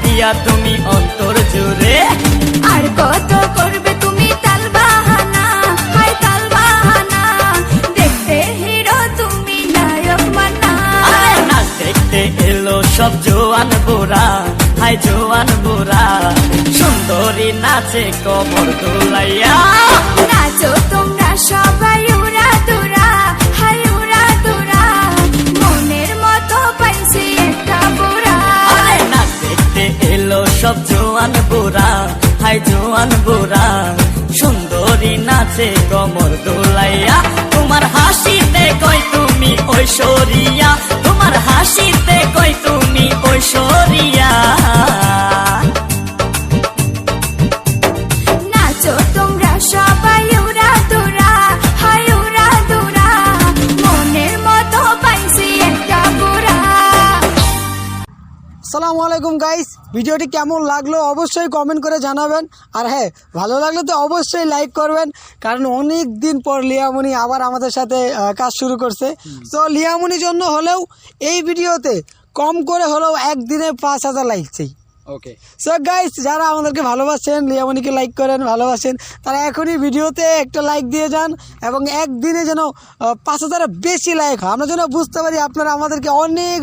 পিয়া তুমি অন্তর জুড়ে। আর কত করবে তুমি তাল বাহানা? তাল বাহানা। দেখতে হিরো তুমি নায়ক মানা। নাচ দেখতে এলো সব জোয়ান বুড়া। হাই জোয়ান বুড়া সুন্দরী নাচে কমর দোলাইয়া। নাচো সব জোয়ান বুড়া, হাই জোয়ান বুড়া, সুন্দরী নাচে কমর দোলাইয়া, তোমার হাসিতে কই তুমি ঐশ্বরিয়া, তোমার সালামু আলাইকুম গাইস ভিডিওটি কেমন লাগল অবশ্যই কমেন্ট করে জানাবেন। আর হ্যাঁ ভালো লাগলে তো অবশ্যই লাইক করবেন কারণ অনেক দিন পর লিয়ামনি আবার আমাদের সাথে কাজ শুরু করছে। তো লিয়ামনির জন্য হলেও এই ভিডিওতে কম করে হলেও একদিনে পাঁচ হাজার লাইক চাই। ওকে সো গাইস যারা আমাদেরকে ভালোবাসেন লিয়ামনিকে লাইক করেন ভালোবাসেন তারা এখনই ভিডিওতে একটা লাইক দিয়ে যান এবং একদিনে যেন পাঁচ হাজারের বেশি লাইক হয়। আমরা যেন বুঝতে পারি আপনারা আমাদেরকে অনেক